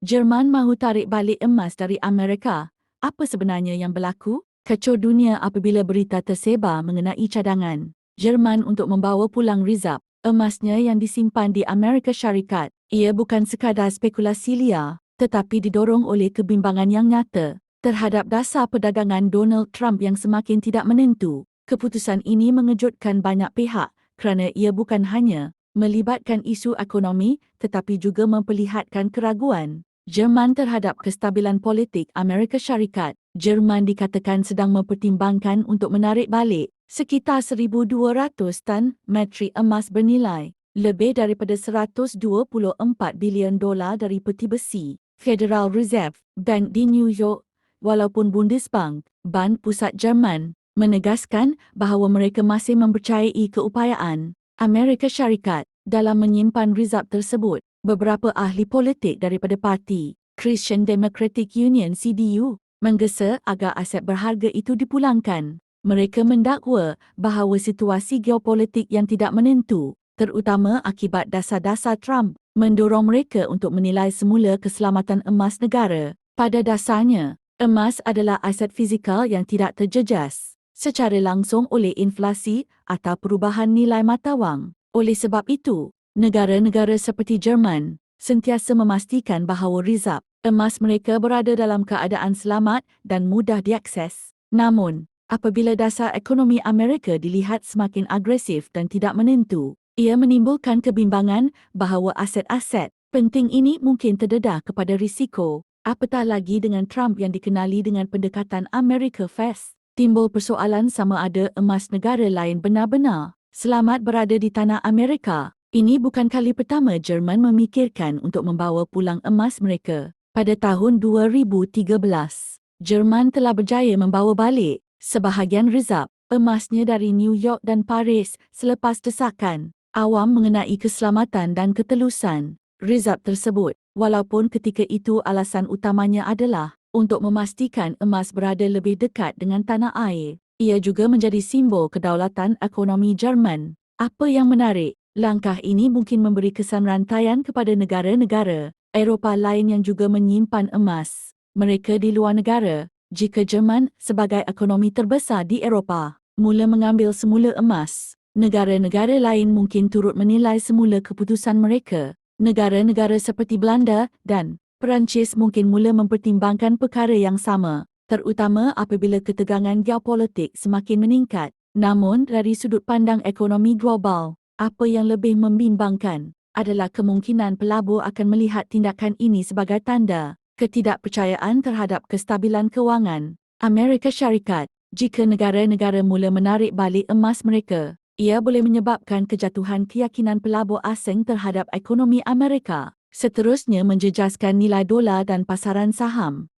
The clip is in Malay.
Jerman mahu tarik balik emas dari Amerika. Apa sebenarnya yang berlaku? Kecoh dunia apabila berita tersebar mengenai cadangan Jerman untuk membawa pulang rizab emasnya yang disimpan di Amerika Syarikat. Ia bukan sekadar spekulasi liar, tetapi didorong oleh kebimbangan yang nyata terhadap dasar perdagangan Donald Trump yang semakin tidak menentu. Keputusan ini mengejutkan banyak pihak kerana ia bukan hanya melibatkan isu ekonomi tetapi juga memperlihatkan keraguan Jerman terhadap kestabilan politik Amerika Syarikat, Jerman dikatakan sedang mempertimbangkan untuk menarik balik sekitar 1,200 tan metrik emas bernilai lebih daripada 124 bilion dolar dari peti besi. Federal Reserve Bank di New York, walaupun Bundesbank, Bank Pusat Jerman, menegaskan bahawa mereka masih mempercayai keupayaan Amerika Syarikat dalam menyimpan rizab tersebut beberapa ahli politik daripada parti Christian Democratic Union CDU menggesa agar aset berharga itu dipulangkan. Mereka mendakwa bahawa situasi geopolitik yang tidak menentu, terutama akibat dasar-dasar Trump, mendorong mereka untuk menilai semula keselamatan emas negara. Pada dasarnya, emas adalah aset fizikal yang tidak terjejas secara langsung oleh inflasi atau perubahan nilai mata wang. Oleh sebab itu, negara-negara seperti Jerman sentiasa memastikan bahawa rizab emas mereka berada dalam keadaan selamat dan mudah diakses. Namun, apabila dasar ekonomi Amerika dilihat semakin agresif dan tidak menentu, ia menimbulkan kebimbangan bahawa aset-aset penting ini mungkin terdedah kepada risiko. Apatah lagi dengan Trump yang dikenali dengan pendekatan America First, timbul persoalan sama ada emas negara lain benar-benar selamat berada di tanah Amerika ini bukan kali pertama Jerman memikirkan untuk membawa pulang emas mereka. Pada tahun 2013, Jerman telah berjaya membawa balik sebahagian rizab emasnya dari New York dan Paris selepas desakan awam mengenai keselamatan dan ketelusan rizab tersebut. Walaupun ketika itu alasan utamanya adalah untuk memastikan emas berada lebih dekat dengan tanah air. Ia juga menjadi simbol kedaulatan ekonomi Jerman. Apa yang menarik, Langkah ini mungkin memberi kesan rantaian kepada negara-negara Eropah lain yang juga menyimpan emas. Mereka di luar negara, jika Jerman sebagai ekonomi terbesar di Eropah mula mengambil semula emas, negara-negara lain mungkin turut menilai semula keputusan mereka. Negara-negara seperti Belanda dan Perancis mungkin mula mempertimbangkan perkara yang sama, terutama apabila ketegangan geopolitik semakin meningkat. Namun, dari sudut pandang ekonomi global, apa yang lebih membimbangkan adalah kemungkinan pelabur akan melihat tindakan ini sebagai tanda ketidakpercayaan terhadap kestabilan kewangan Amerika Syarikat. Jika negara-negara mula menarik balik emas mereka, ia boleh menyebabkan kejatuhan keyakinan pelabur asing terhadap ekonomi Amerika. Seterusnya menjejaskan nilai dolar dan pasaran saham.